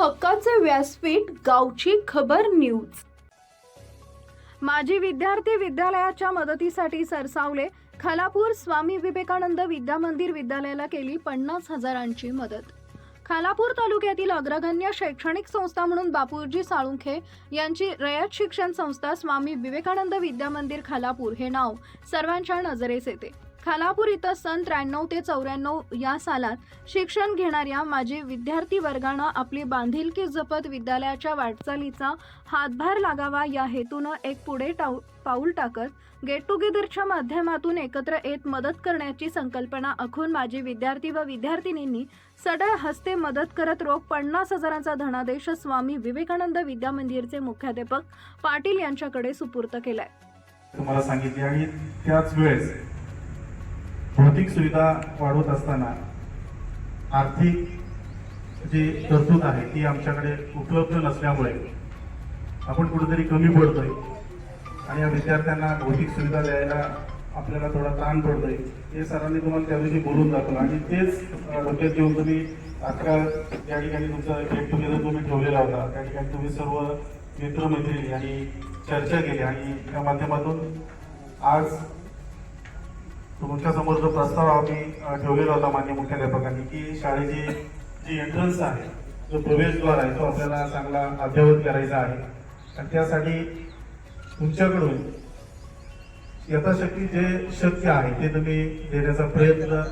हक्काचे व्यासपीठ गावची खबर न्यूज. माजी विद्यार्थी विद्यालयाच्या मदतीसाठी सरसावले. खालापूर स्वामी विवेकानंद विद्यामंदिर विद्यालयाला केली पन्नास हजारांची मदत. खालापूर तालुक्यातील अग्रगण्य शैक्षणिक संस्था म्हणून बापूजी साळुंखे यांची रयत शिक्षण संस्था स्वामी विवेकानंद विद्यामंदिर खालापूर हे नाव सर्वांच्या नजरेस येते. खालापूर इथं सन त्र्याण्णव ते चौऱ्याण्णव या सालात शिक्षण घेणाऱ्या माजी विद्यार्थी वर्गानं आपली बांधिलकी जपत विद्यालयाच्या वाटचालीचा हातभार लागावा या हेतूनं एक पुढे टाऊ पाऊल टाकत गेट टुगेदरच्या माध्यमातून एकत्र येत मदत करण्याची संकल्पना आखून माजी विद्यार्थी व विद्यार्थिनींनी सडळ हस्ते मदत करत रोख पन्नास हजारांचा धनादेश स्वामी विवेकानंद विद्यामंदिरचे मुख्याध्यापक पाटील यांच्याकडे सुपूर्त केलाय. तुम्हाला सांगितले आणि त्याच वेळेस भौतिक सुविधा वाढवत असताना आर्थिक जी तरतूद आहे ती आमच्याकडे उपलब्ध नसल्यामुळे आपण कुठेतरी कमी पडतोय आणि या विद्यार्थ्यांना भौतिक सुविधा द्यायला आपल्याला थोडा ताण पडतोय. हे सरांनी तुम्हाला त्या दिवशी बोलून दाखवलं आणि तेच डोक्यात घेऊन तुम्ही आजकाल त्या ठिकाणी तुमचा गेट टुगेदर तुम्ही ठेवलेला होता. त्या ठिकाणी तुम्ही सर्व मित्रमैत्रिणी आणि चर्चा केली आणि त्या माध्यमातून आज तुमच्यासमोर जो प्रस्ताव आम्ही ठेवलेला होता मान्य मुख्याध्यापकांनी की शाळेची जी एंट्रन्स आहे जो प्रवेशद्वार आहे तो आपल्याला चांगला अद्ययावत करायचा आहे. आणि त्यासाठी तुमच्याकडून यथाशक्ती जे शक्य आहे ते तुम्ही देण्याचा प्रयत्न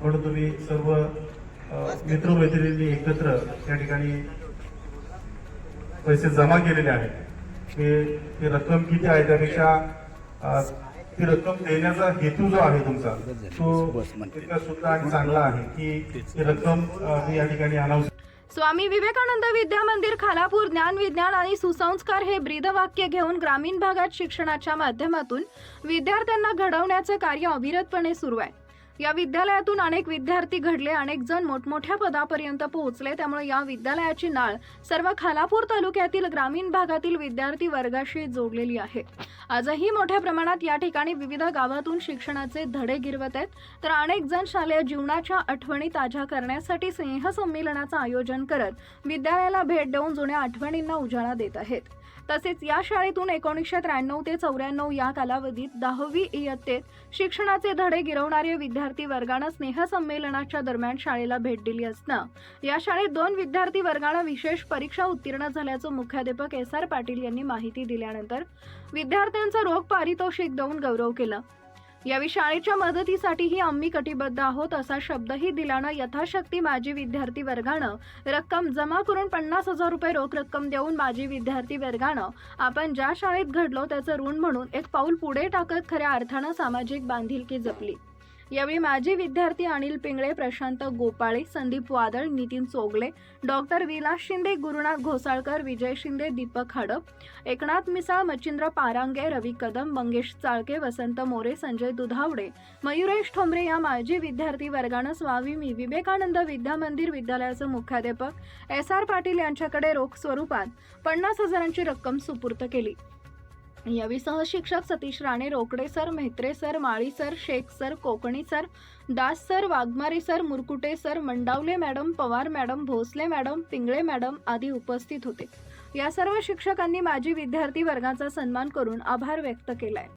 म्हणून तुम्ही सर्व मित्रमैत्रिणींनी एकत्र त्या ठिकाणी पैसे जमा केलेले आहेत. ते रक्कम किती आहे त्यापेक्षा ही रक्कम देण्याचा हेतू जो आहे तुमचा तो सुद्धा आणि चांगला आहे की रक्कम या ठिकाणी अनाऊन्स स्वामी विवेकानंद विद्या मंदिर खालापूर ज्ञान विज्ञान आणि सुसंस्कार हे ब्रीदवाक्य घेऊन ग्रामीण भागात शिक्षणाच्या माध्यमातून विद्यार्थ्यांना घडवण्याचं कार्य अविरतपणे सुरू आहे. या विद्यालयातून अनेक विद्यार्थी घडले अनेक जण मोठमोठ्या पदापर्यंत पोहोचले. त्यामुळे या विद्यालयाची नाळ सर्व खालापूर तालुक्यातील ग्रामीण भागातील विद्यार्थी वर्गाशी जोडलेली आहे. आजही मोठ्या प्रमाणात या ठिकाणी विविध गावातून शिक्षणाचे धडे गिरवत आहेत. तर अनेक जण शालेय जीवनाच्या आठवणी ताज्या करण्यासाठी स्नेहसंमेलनाचं आयोजन करत विद्यालयाला भेट देऊन जुन्या आठवणींना उजाळा देत आहेत. तसेच या शाळेतून एकोणीसशे त्र्याण्णव ते चौऱ्याण्णव या कालावधीत दहावी इयत्तेत शिक्षणाचे धडे गिरवणारे विद्यार्थी वर्गानं स्नेहसंमेलनाच्या दरम्यान शाळेला भेट दिली असता या शाळेत दोन विद्यार्थी वर्गानं विशेष परीक्षा उत्तीर्ण झाल्याचं मुख्याध्यापक एस आर पाटील यांनी माहिती दिल्यानंतर विद्यार्थ्यांचं रोख पारितोषिक देऊन गौरव केला. यावेळी शाळेच्या मदतीसाठीही आम्ही कटिबद्ध आहोत असा शब्दही दिल्यानं यथाशक्ती माजी विद्यार्थी वर्गानं रक्कम जमा करून पन्नास हजार रुपये रोख रक्कम देऊन माजी विद्यार्थी वर्गानं आपण ज्या शाळेत घडलो त्याचं ऋण म्हणून एक पाऊल पुढे टाकत खऱ्या अर्थानं सामाजिक बांधिलकी जपली. यावेळी माजी विद्यार्थी अनिल पिंगळे प्रशांत गोपाळे संदीप वादळ नितीन चोगले डॉक्टर विलास शिंदे गुरुनाथ घोसाळकर विजय शिंदे दीपक हडप एकनाथ मिसाळ मच्छिंद्र पारांगे रवी कदम मंगेश चाळके वसंत मोरे संजय दुधावडे मयुरेश ठोंबरे या माजी विद्यार्थी वर्गानं स्वामी विवेकानंद विद्यामंदिर विद्यालयाचं मुख्याध्यापक एस आर पाटील यांच्याकडे रोख स्वरूपात पन्नास हजारांची रक्कम सुपूर्त केली. यावेळी सहशिक्षक Satish Rane Rokade sir Mhetre sir Mali sir Shaikh sir Kokani sir Das sir Waghmare sir Murkute sir Mandavale madam Pawar madam Bhosale madam Pingale madam आदी उपस्थित होते. या सर्व शिक्षकांनी माजी विद्यार्थी वर्गाचा सन्मान करून आभार व्यक्त केलाय.